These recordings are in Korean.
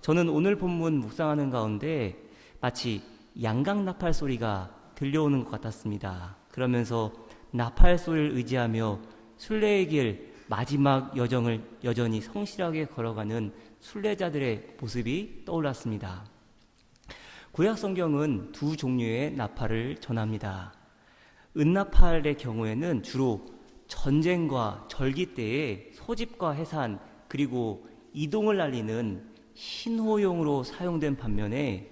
저는 오늘 본문 묵상하는 가운데 마치 양강 나팔 소리가 들려오는 것 같았습니다. 그러면서 나팔 소리를 의지하며 순례의 길 마지막 여정을 여전히 성실하게 걸어가는 순례자들의 모습이 떠올랐습니다. 구약 성경은 두 종류의 나팔을 전합니다. 은나팔의 경우에는 주로 전쟁과 절기 때에 소집과 해산 그리고 이동을 알리는 신호용으로 사용된 반면에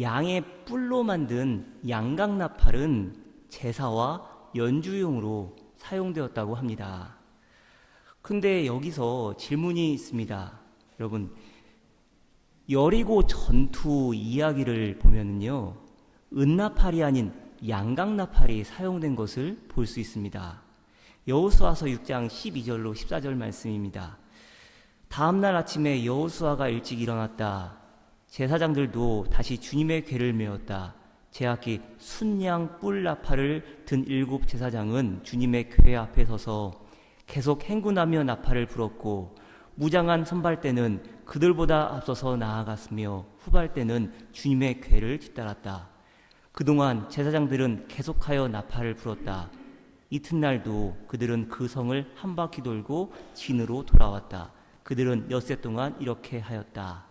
양의 뿔로 만든 양각 나팔은 제사와 연주용으로 사용되었다고 합니다. 근데 여기서 질문이 있습니다. 여러분, 여리고 전투 이야기를 보면은요, 은나팔이 아닌 양각나팔이 사용된 것을 볼 수 있습니다. 여호수아서 6장 12절로 14절 말씀입니다. 다음 날 아침에 여호수아가 일찍 일어났다. 제사장들도 다시 주님의 궤를 메었다. 제악기 순양 뿔 나팔을 든 일곱 제사장은 주님의 궤 앞에 서서 계속 행군하며 나팔을 불었고 무장한 선발대는 그들보다 앞서서 나아갔으며 후발대는 주님의 궤를 뒤따랐다. 그동안 제사장들은 계속하여 나팔을 불었다. 이튿날도 그들은 그 성을 한 바퀴 돌고 진으로 돌아왔다. 그들은 엿새 동안 이렇게 하였다.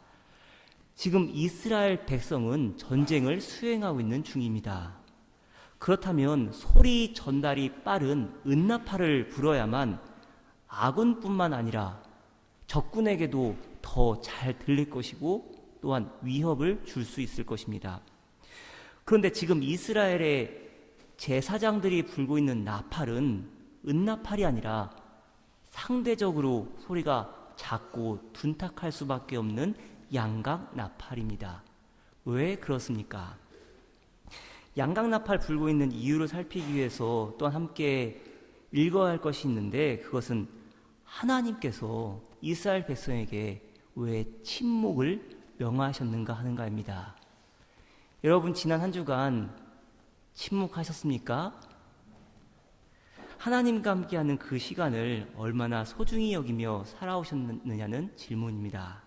지금 이스라엘 백성은 전쟁을 수행하고 있는 중입니다. 그렇다면 소리 전달이 빠른 은나팔을 불어야만 아군뿐만 아니라 적군에게도 더 잘 들릴 것이고 또한 위협을 줄 수 있을 것입니다. 그런데 지금 이스라엘의 제사장들이 불고 있는 나팔은 은나팔이 아니라 상대적으로 소리가 작고 둔탁할 수밖에 없는 양각 나팔입니다. 왜 그렇습니까? 양각 나팔 불고 있는 이유를 살피기 위해서 또한 함께 읽어야 할 것이 있는데 그것은 하나님께서 이스라엘 백성에게 왜 침묵을 명하셨는가 하는가입니다. 여러분 지난 한 주간 침묵하셨습니까? 하나님과 함께하는 그 시간을 얼마나 소중히 여기며 살아오셨느냐는 질문입니다.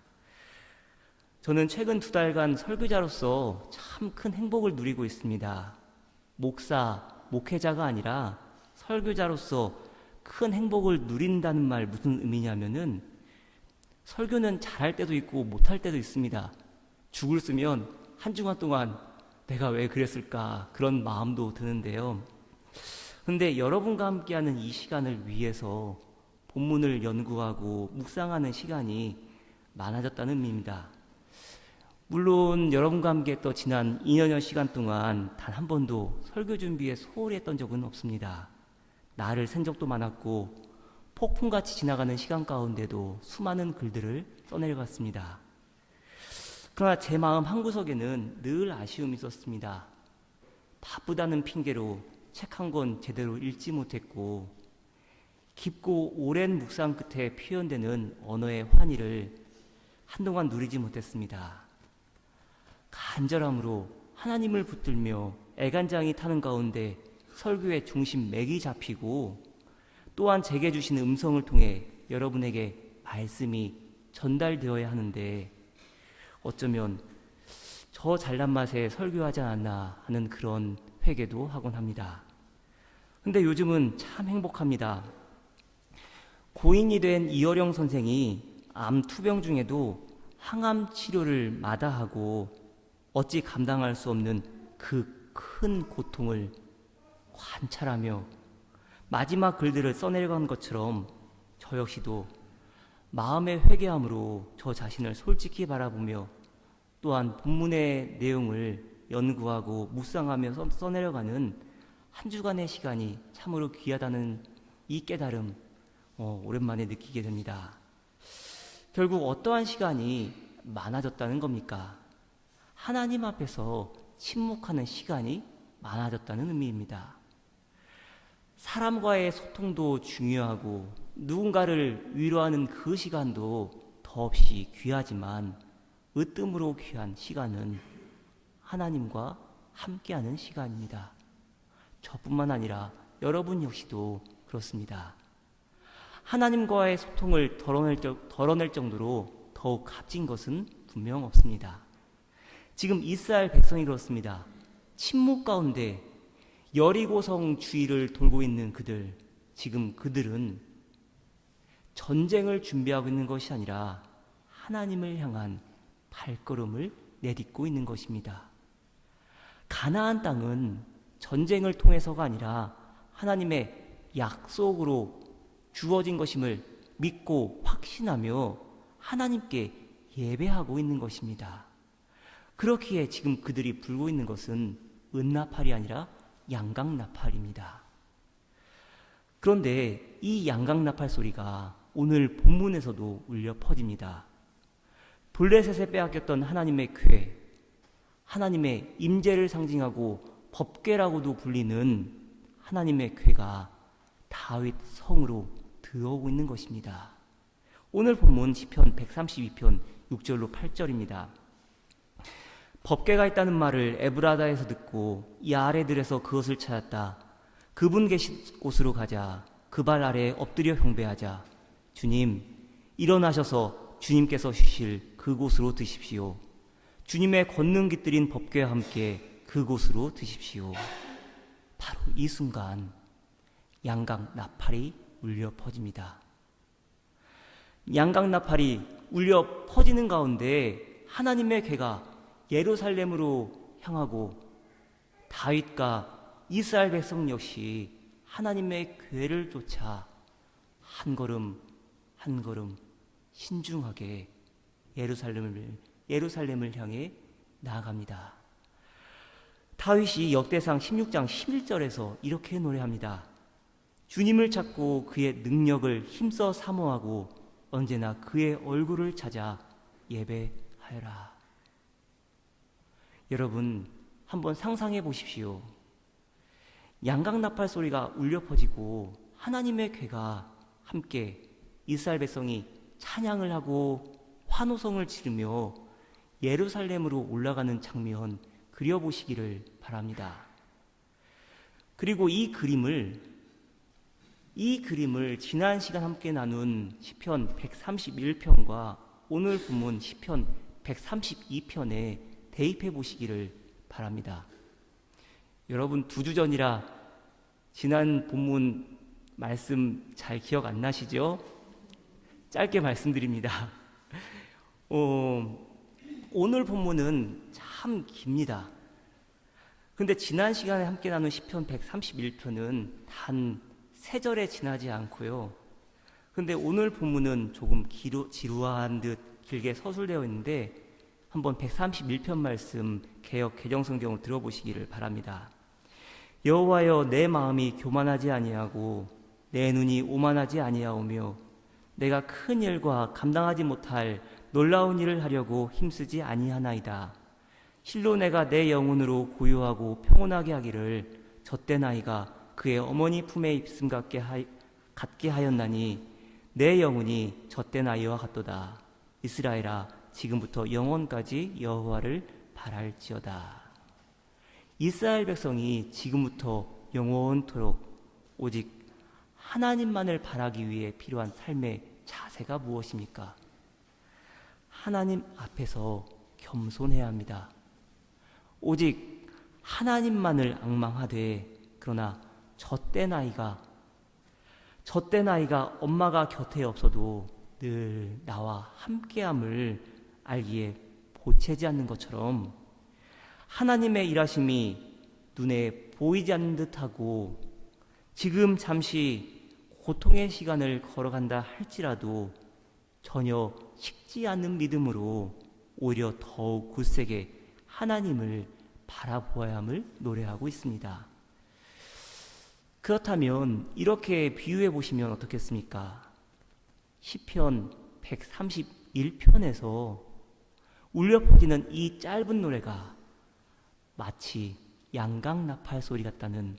저는 최근 두 달간 설교자로서 참 큰 행복을 누리고 있습니다. 목사, 목회자가 아니라 설교자로서 큰 행복을 누린다는 말 무슨 의미냐면은 설교는 잘할 때도 있고 못할 때도 있습니다. 죽을 쓰면 한 주간 동안 내가 왜 그랬을까 그런 마음도 드는데요. 근데 여러분과 함께하는 이 시간을 위해서 본문을 연구하고 묵상하는 시간이 많아졌다는 의미입니다. 물론 여러분과 함께 또 지난 2년여 시간 동안 단 한 번도 설교 준비에 소홀히 했던 적은 없습니다. 나를 센 적도 많았고 폭풍같이 지나가는 시간 가운데도 수많은 글들을 써내려갔습니다. 그러나 제 마음 한구석에는 늘 아쉬움이 있었습니다. 바쁘다는 핑계로 책 한 권 제대로 읽지 못했고 깊고 오랜 묵상 끝에 표현되는 언어의 환희를 한동안 누리지 못했습니다. 간절함으로 하나님을 붙들며 애간장이 타는 가운데 설교의 중심 맥이 잡히고 또한 제게 주신 음성을 통해 여러분에게 말씀이 전달되어야 하는데 어쩌면 저 잘난 맛에 설교하지 않았나 하는 그런 회개도 하곤 합니다. 근데 요즘은 참 행복합니다. 고인이 된 이어령 선생이 암 투병 중에도 항암 치료를 마다하고 어찌 감당할 수 없는 그 큰 고통을 관찰하며 마지막 글들을 써내려간 것처럼 저 역시도 마음의 회개함으로 저 자신을 솔직히 바라보며 또한 본문의 내용을 연구하고 묵상하며 써, 써내려가는 한 주간의 시간이 참으로 귀하다는 이 깨달음 어, 오랜만에 느끼게 됩니다. 결국 어떠한 시간이 많아졌다는 겁니까? 하나님 앞에서 침묵하는 시간이 많아졌다는 의미입니다. 사람과의 소통도 중요하고 누군가를 위로하는 그 시간도 더없이 귀하지만 으뜸으로 귀한 시간은 하나님과 함께하는 시간입니다. 저뿐만 아니라 여러분 역시도 그렇습니다. 하나님과의 소통을 덜어낼, 덜어낼 정도로 더욱 값진 것은 분명 없습니다. 지금 이스라엘 백성이 그렇습니다. 침묵 가운데 여리고성 주위를 돌고 있는 그들, 지금 그들은 전쟁을 준비하고 있는 것이 아니라 하나님을 향한 발걸음을 내딛고 있는 것입니다. 가나안 땅은 전쟁을 통해서가 아니라 하나님의 약속으로 주어진 것임을 믿고 확신하며 하나님께 예배하고 있는 것입니다. 그렇기에 지금 그들이 불고 있는 것은 은나팔이 아니라 양강나팔입니다. 그런데 이 양강나팔 소리가 오늘 본문에서도 울려 퍼집니다. 블레셋에 빼앗겼던 하나님의 궤, 하나님의 임재를 상징하고 법궤라고도 불리는 하나님의 궤가 다윗 성으로 들어오고 있는 것입니다. 오늘 본문 시편 132편 6절로 8절입니다. 법궤가 있다는 말을 에브라다에서 듣고 이 아래들에서 그것을 찾았다. 그분 계신 곳으로 가자. 그 발 아래에 엎드려 경배하자. 주님, 일어나셔서 주님께서 쉬실 그곳으로 드십시오. 주님의 권능 깃들인 법궤와 함께 그곳으로 드십시오. 바로 이 순간 양강 나팔이 울려 퍼집니다. 양강 나팔이 울려 퍼지는 가운데 하나님의 괴가 예루살렘으로 향하고 다윗과 이스라엘 백성 역시 하나님의 괴를 쫓아 한 걸음 한 걸음 신중하게 예루살렘을 예루살렘을 향해 나아갑니다. 다윗이 역대상 16장 11절에서 이렇게 노래합니다. 주님을 찾고 그의 능력을 힘써 사모하고 언제나 그의 얼굴을 찾아 예배하여라. 여러분 한번 상상해 보십시오. 양강나팔 소리가 울려 퍼지고 하나님의 괴가 함께 이스라엘 백성이 찬양을 하고 환호성을 지르며 예루살렘으로 올라가는 장면 그려보시기를 바랍니다. 그리고 이 그림을 이 그림을 지난 시간 함께 나눈 시편 131편과 오늘 본문 시편 132편에 대입해 보시기를 바랍니다. 여러분 두 주 전이라 지난 본문 말씀 잘 기억 안 나시죠? 짧게 말씀드립니다. 어, 오늘 본문은 참 깁니다. 근데 지난 시간에 함께 나눈 시편 131편은 단 세 절에 지나지 않고요. 근데 오늘 본문은 조금 기루, 지루한 듯 길게 서술되어 있는데 한번 131편 말씀 개혁 개정 성경을 들어보시기를 바랍니다. 여호와여 내 마음이 교만하지 아니하고 내 눈이 오만하지 아니하오며 내가 큰 일과 감당하지 못할 놀라운 일을 하려고 힘쓰지 아니하나이다. 실로 내가 내 영혼으로 고요하고 평온하게 하기를 젖된 아이가 그의 어머니 품에 입숨 갖게, 하, 갖게 하였나니 내 영혼이 젖된 아이와 같도다. 이스라엘아 지금부터 영원까지 여호와를 바랄지어다. 이스라엘 백성이 지금부터 영원토록 오직 하나님만을 바라기 위해 필요한 삶의 자세가 무엇입니까? 하나님 앞에서 겸손해야 합니다. 오직 하나님만을 악망하되 그러나 젖된 아이가 젖된 아이가 엄마가 곁에 없어도 늘 나와 함께함을 알기에 보채지 않는 것처럼 하나님의 일하심이 눈에 보이지 않는 듯하고 지금 잠시 고통의 시간을 걸어간다 할지라도 전혀 식지 않는 믿음으로 오히려 더욱 굳세게 하나님을 바라보아야 함을 노래하고 있습니다. 그렇다면 이렇게 비유해 보시면 어떻겠습니까? 시편 131편에서 울려 퍼지는 이 짧은 노래가 마치 양강 나팔 소리 같다는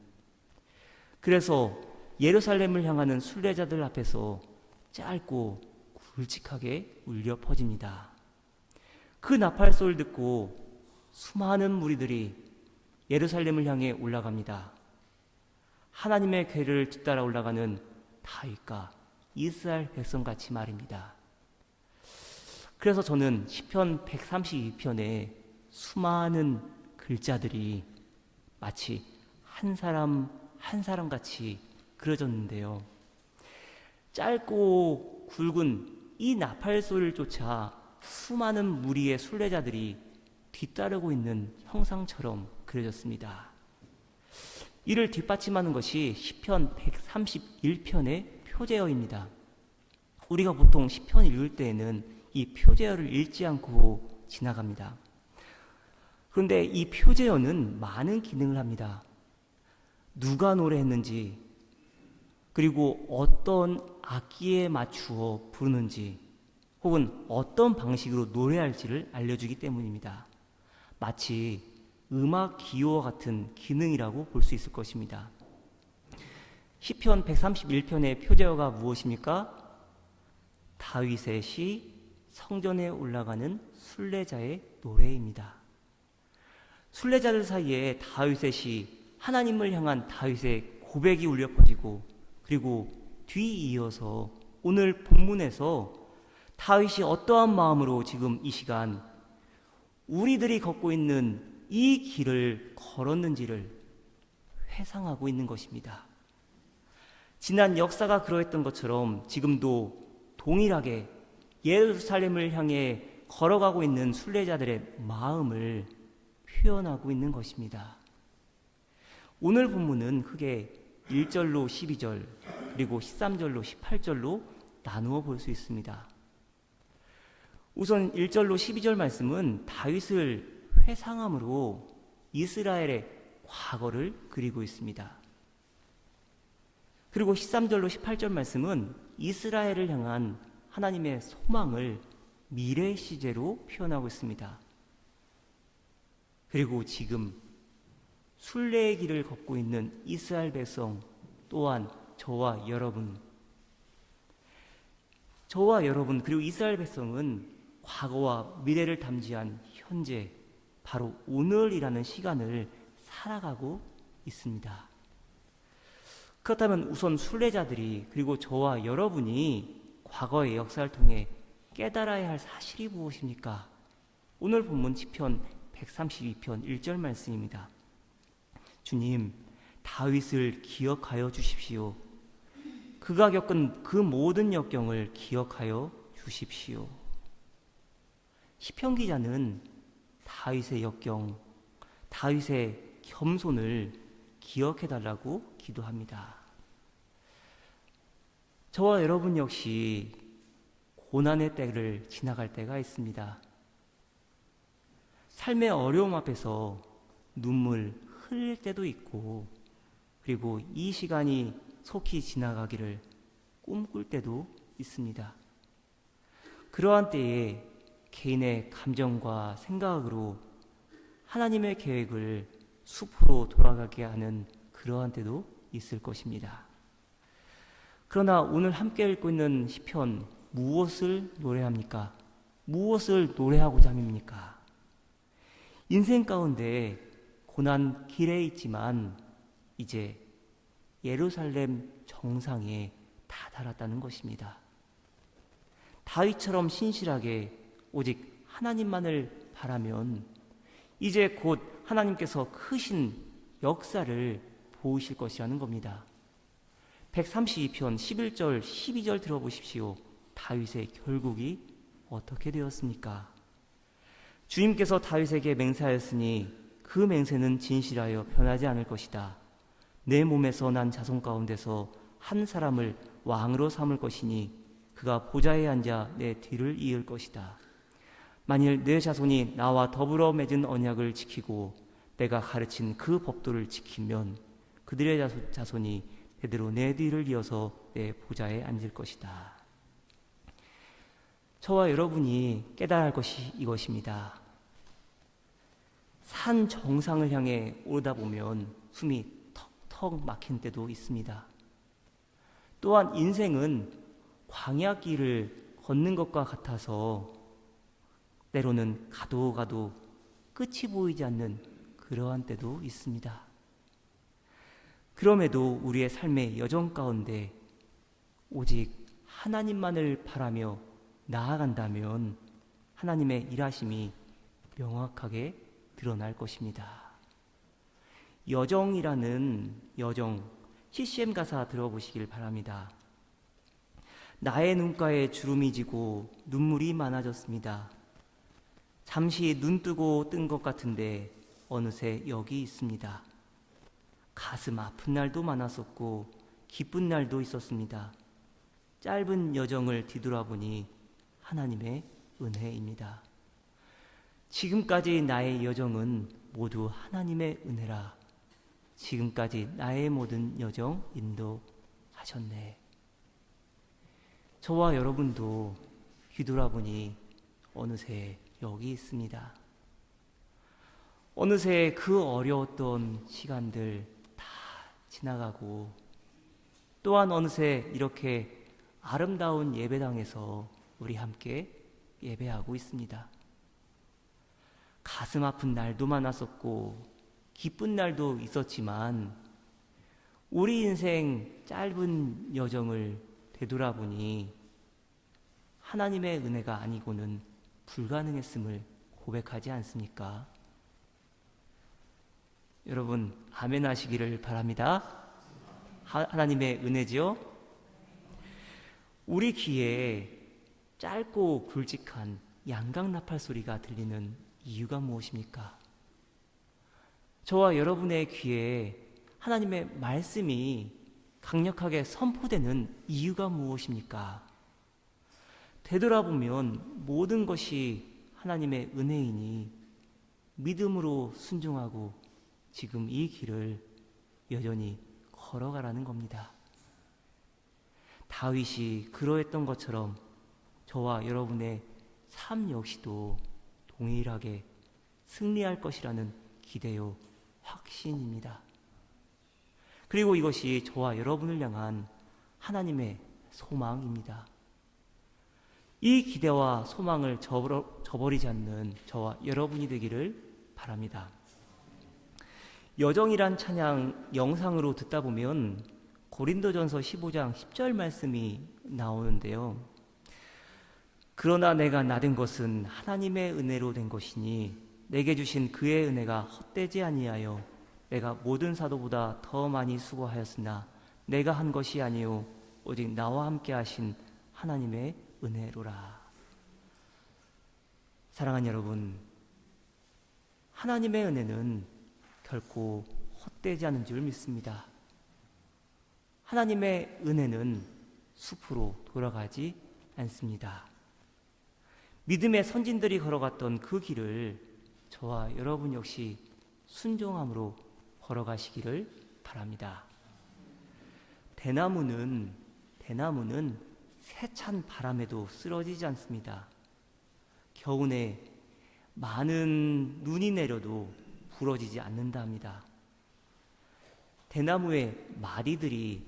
그래서 예루살렘을 향하는 순례자들 앞에서 짧고 굵직하게 울려 퍼집니다. 그 나팔 소리를 듣고 수많은 무리들이 예루살렘을 향해 올라갑니다. 하나님의 괴를 뒤따라 올라가는 다윗과 이스라엘 백성 같이 말입니다. 그래서 저는 시편 132편에 수많은 글자들이 마치 한 사람 한 사람 같이 그려졌는데요. 짧고 굵은 이 나팔 소리를 쫓아 수많은 무리의 순례자들이 뒤따르고 있는 형상처럼 그려졌습니다. 이를 뒷받침하는 것이 시편 131편의 표제어입니다. 우리가 보통 시편 읽을 때에는 이 표제어를 읽지 않고 지나갑니다. 그런데 이 표제어는 많은 기능을 합니다. 누가 노래했는지, 그리고 어떤 악기에 맞추어 부르는지, 혹은 어떤 방식으로 노래할지를 알려주기 때문입니다. 마치 음악 기호와 같은 기능이라고 볼 수 있을 것입니다. 시편 131편의 표제어가 무엇입니까? 다윗의 시 성전에 올라가는 순례자의 노래입니다. 순례자들 사이에 다윗의 시 하나님을 향한 다윗의 고백이 울려 퍼지고 그리고 뒤이어서 오늘 본문에서 다윗이 어떠한 마음으로 지금 이 시간 우리들이 걷고 있는 이 길을 걸었는지를 회상하고 있는 것입니다. 지난 역사가 그러했던 것처럼 지금도 동일하게 예루살렘을 향해 걸어가고 있는 순례자들의 마음을 표현하고 있는 것입니다. 오늘 본문은 크게 1절로 12절 그리고 13절로 18절로 나누어 볼 수 있습니다. 우선 1절로 12절 말씀은 다윗을 회상함으로 이스라엘의 과거를 그리고 있습니다. 그리고 13절로 18절 말씀은 이스라엘을 향한 하나님의 소망을 미래 시제로 표현하고 있습니다. 그리고 지금 순례의 길을 걷고 있는 이스라엘 백성 또한 저와 여러분 저와 여러분 그리고 이스라엘 백성은 과거와 미래를 담지한 현재 바로 오늘이라는 시간을 살아가고 있습니다. 그렇다면 우선 순례자들이 그리고 저와 여러분이 과거의 역사를 통해 깨달아야 할 사실이 무엇입니까? 오늘 본문 시편 132편 1절 말씀입니다. 주님, 다윗을 기억하여 주십시오. 그가 겪은 그 모든 역경을 기억하여 주십시오. 시편 기자는 다윗의 역경, 다윗의 겸손을 기억해 달라고 기도합니다. 저와 여러분 역시 고난의 때를 지나갈 때가 있습니다. 삶의 어려움 앞에서 눈물 흘릴 때도 있고, 그리고 이 시간이 속히 지나가기를 꿈꿀 때도 있습니다. 그러한 때에 개인의 감정과 생각으로 하나님의 계획을 숲으로 돌아가게 하는 그러한 때도 있을 것입니다. 그러나 오늘 함께 읽고 있는 시편 무엇을 노래합니까? 무엇을 노래하고자 합니까? 인생 가운데 고난 길에 있지만 이제 예루살렘 정상에 다다랐다는 것입니다. 다윗처럼 신실하게 오직 하나님만을 바라면 이제 곧 하나님께서 크신 역사를 보이실 것이라는 겁니다. 132편 11절 12절 들어보십시오. 다윗의 결국이 어떻게 되었습니까? 주님께서 다윗에게 맹세하였으니 그 맹세는 진실하여 변하지 않을 것이다. 내 몸에서 난 자손 가운데서 한 사람을 왕으로 삼을 것이니 그가 보좌에 앉아 내 뒤를 이을 것이다. 만일 내 자손이 나와 더불어 맺은 언약을 지키고 내가 가르친 그 법도를 지키면 그들의 자손이 대대로 내 뒤를 이어서 내 보좌에 앉을 것이다. 저와 여러분이 깨달을 것이 이것입니다. 산 정상을 향해 오르다 보면 숨이 턱턱 막힌 때도 있습니다. 또한 인생은 광야길을 걷는 것과 같아서 때로는 가도 가도 끝이 보이지 않는 그러한 때도 있습니다. 그럼에도 우리의 삶의 여정 가운데 오직 하나님만을 바라며 나아간다면 하나님의 일하심이 명확하게 드러날 것입니다. 여정이라는 여정 CCM 가사 들어보시길 바랍니다. 나의 눈가에 주름이 지고 눈물이 많아졌습니다. 잠시 눈 뜨고 뜬 것 같은데 어느새 여기 있습니다. 가슴 아픈 날도 많았었고 기쁜 날도 있었습니다. 짧은 여정을 뒤돌아보니 하나님의 은혜입니다. 지금까지 나의 여정은 모두 하나님의 은혜라. 지금까지 나의 모든 여정 인도하셨네. 저와 여러분도 뒤돌아보니 어느새 여기 있습니다. 어느새 그 어려웠던 시간들 다 지나가고 또한 어느새 이렇게 아름다운 예배당에서 우리 함께 예배하고 있습니다. 가슴 아픈 날도 많았었고 기쁜 날도 있었지만 우리 인생 짧은 여정을 되돌아보니 하나님의 은혜가 아니고는 불가능했음을 고백하지 않습니까? 여러분, 아멘 하시기를 바랍니다. 하, 하나님의 은혜지요? 우리 귀에 짧고 굵직한 양각 나팔 소리가 들리는 이유가 무엇입니까? 저와 여러분의 귀에 하나님의 말씀이 강력하게 선포되는 이유가 무엇입니까? 되돌아보면 모든 것이 하나님의 은혜이니 믿음으로 순종하고 지금 이 길을 여전히 걸어가라는 겁니다. 다윗이 그러했던 것처럼 저와 여러분의 삶 역시도 동일하게 승리할 것이라는 기대요 확신입니다. 그리고 이것이 저와 여러분을 향한 하나님의 소망입니다. 이 기대와 소망을 저버리지 않는 저와 여러분이 되기를 바랍니다. 여정이란 찬양 영상으로 듣다 보면 고린도전서 15장 10절 말씀이 나오는데요. 그러나 내가 나된 것은 하나님의 은혜로 된 것이니 내게 주신 그의 은혜가 헛되지 아니하여 내가 모든 사도보다 더 많이 수고하였으나 내가 한 것이 아니요 오직 나와 함께 하신 하나님의 은혜로라. 사랑하는 여러분, 하나님의 은혜는 결코 헛되지 않은 줄 믿습니다. 하나님의 은혜는 숲으로 돌아가지 않습니다. 믿음의 선진들이 걸어갔던 그 길을 저와 여러분 역시 순종함으로 걸어가시기를 바랍니다. 대나무는 대나무는 세찬 바람에도 쓰러지지 않습니다. 겨우내 많은 눈이 내려도 부러지지 않는다 합니다. 대나무의 마디들이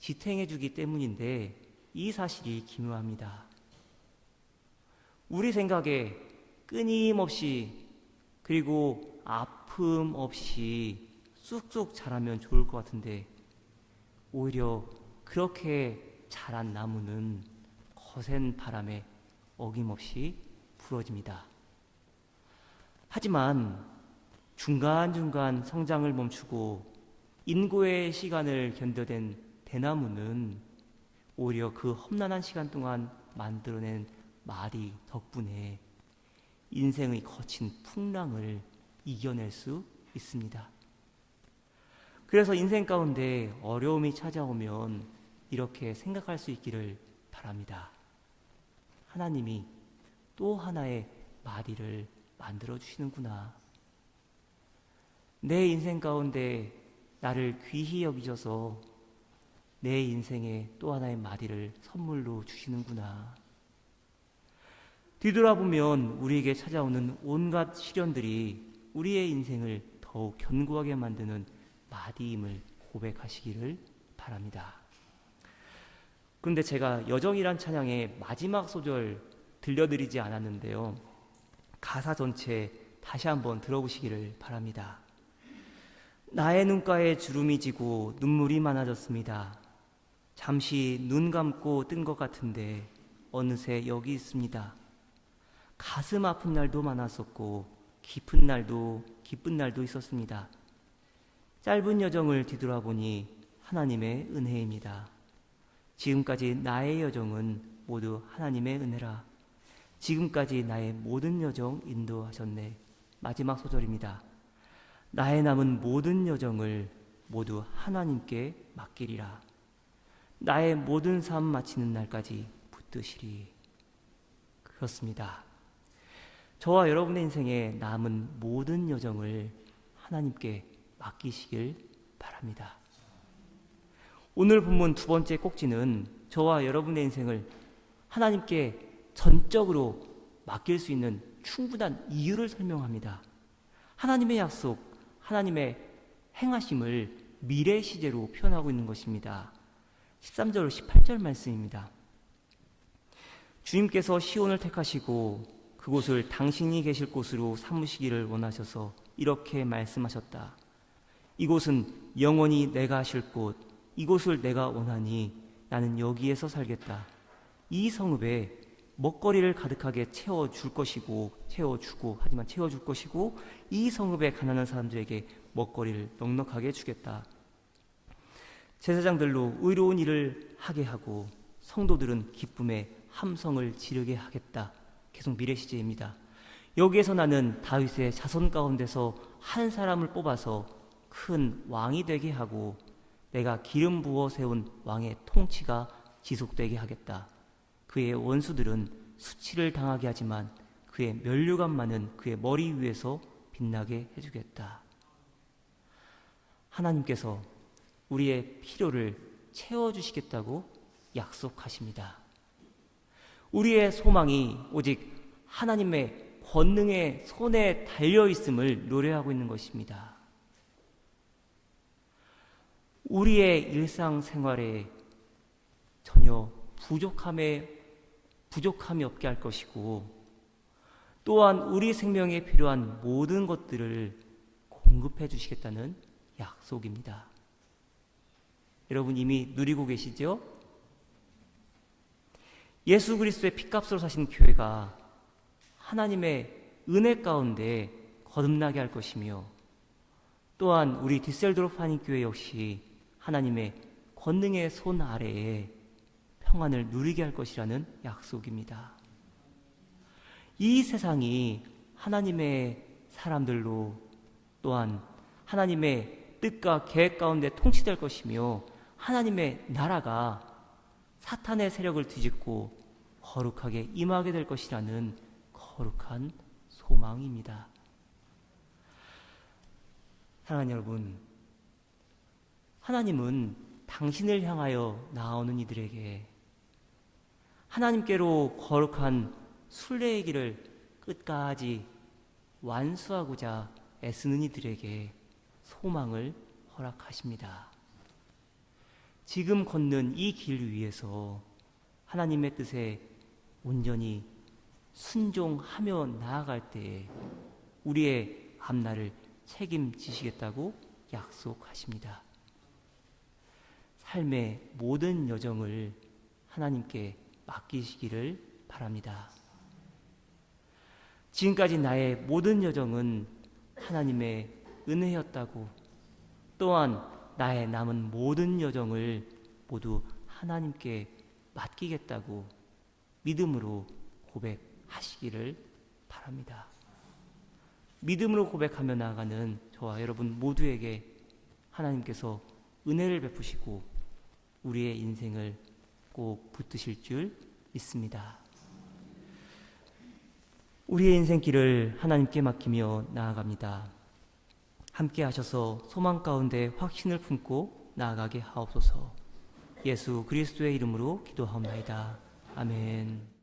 지탱해 주기 때문인데 이 사실이 기묘합니다. 우리 생각에 끊임없이 그리고 아픔 없이 쑥쑥 자라면 좋을 것 같은데 오히려 그렇게 자란 나무는 거센 바람에 어김없이 부러집니다. 하지만 중간중간 성장을 멈추고 인고의 시간을 견뎌낸 대나무는 오히려 그 험난한 시간 동안 만들어낸 말이 덕분에 인생의 거친 풍랑을 이겨낼 수 있습니다. 그래서 인생 가운데 어려움이 찾아오면 이렇게 생각할 수 있기를 바랍니다. 하나님이 또 하나의 마디를 만들어 주시는구나. 내 인생 가운데 나를 귀히 여기셔서 내 인생에 또 하나의 마디를 선물로 주시는구나. 뒤돌아보면 우리에게 찾아오는 온갖 시련들이 우리의 인생을 더욱 견고하게 만드는 마디임을 고백하시기를 바랍니다. 그런데 제가 여정이란 찬양의 마지막 소절 들려드리지 않았는데요. 가사 전체 다시 한번 들어보시기를 바랍니다. 나의 눈가에 주름이 지고 눈물이 많아졌습니다. 잠시 눈 감고 뜬 것 같은데 어느새 여기 있습니다. 가슴 아픈 날도 많았었고 깊은 날도 기쁜 날도 있었습니다. 짧은 여정을 뒤돌아보니 하나님의 은혜입니다. 지금까지 나의 여정은 모두 하나님의 은혜라. 지금까지 나의 모든 여정 인도하셨네. 마지막 소절입니다. 나의 남은 모든 여정을 모두 하나님께 맡기리라. 나의 모든 삶 마치는 날까지 붙드시리. 그렇습니다. 저와 여러분의 인생에 남은 모든 여정을 하나님께 맡기시길 바랍니다. 오늘 본문 두 번째 꼭지는 저와 여러분의 인생을 하나님께 전적으로 맡길 수 있는 충분한 이유를 설명합니다. 하나님의 약속, 하나님의 행하심을 미래 시제로 표현하고 있는 것입니다. 13절 18절 말씀입니다. 주님께서 시온을 택하시고 그곳을 당신이 계실 곳으로 삼으시기를 원하셔서 이렇게 말씀하셨다. 이곳은 영원히 내가 하실 곳, 이곳을 내가 원하니 나는 여기에서 살겠다. 이 성읍에 먹거리를 가득하게 채워줄 것이고, 채워주고, 하지만 채워줄 것이고, 이 성읍에 가난한 사람들에게 먹거리를 넉넉하게 주겠다. 제사장들로 의로운 일을 하게 하고, 성도들은 기쁨의 함성을 지르게 하겠다. 계속 미래 시제입니다. 여기에서 나는 다윗의 자손 가운데서 한 사람을 뽑아서 큰 왕이 되게 하고 내가 기름 부어 세운 왕의 통치가 지속되게 하겠다. 그의 원수들은 수치를 당하게 하지만 그의 면류관만은 그의 머리 위에서 빛나게 해주겠다. 하나님께서 우리의 필요를 채워주시겠다고 약속하십니다. 우리의 소망이 오직 하나님의 권능의 손에 달려 있음을 노래하고 있는 것입니다. 우리의 일상생활에 전혀 부족함에 부족함이 없게 할 것이고 또한 우리 생명에 필요한 모든 것들을 공급해 주시겠다는 약속입니다. 여러분 이미 누리고 계시죠? 예수 그리스도의 피값으로 사신 교회가 하나님의 은혜 가운데 거듭나게 할 것이며 또한 우리 디셀도르프 한인 교회 역시 하나님의 권능의 손 아래에 평안을 누리게 할 것이라는 약속입니다. 이 세상이 하나님의 사람들로 또한 하나님의 뜻과 계획 가운데 통치될 것이며 하나님의 나라가 사탄의 세력을 뒤집고 거룩하게 임하게 될 것이라는 거룩한 소망입니다. 사랑하는 여러분, 하나님은 당신을 향하여 나오는 이들에게 하나님께로 거룩한 순례의 길을 끝까지 완수하고자 애쓰는 이들에게 소망을 허락하십니다. 지금 걷는 이 길 위에서 하나님의 뜻에 온전히 순종하며 나아갈 때에 우리의 앞날을 책임지시겠다고 약속하십니다. 삶의 모든 여정을 하나님께 맡기시기를 바랍니다. 지금까지 나의 모든 여정은 하나님의 은혜였다고 또한 나의 남은 모든 여정을 모두 하나님께 맡기겠다고 믿음으로 고백하시기를 바랍니다. 믿음으로 고백하며 나아가는 저와 여러분 모두에게 하나님께서 은혜를 베푸시고 우리의 인생을 꼭 붙드실 줄 믿습니다. 우리의 인생길을 하나님께 맡기며 나아갑니다. 함께 하셔서 소망 가운데 확신을 품고 나아가게 하옵소서. 예수 그리스도의 이름으로 기도하옵나이다. 아멘.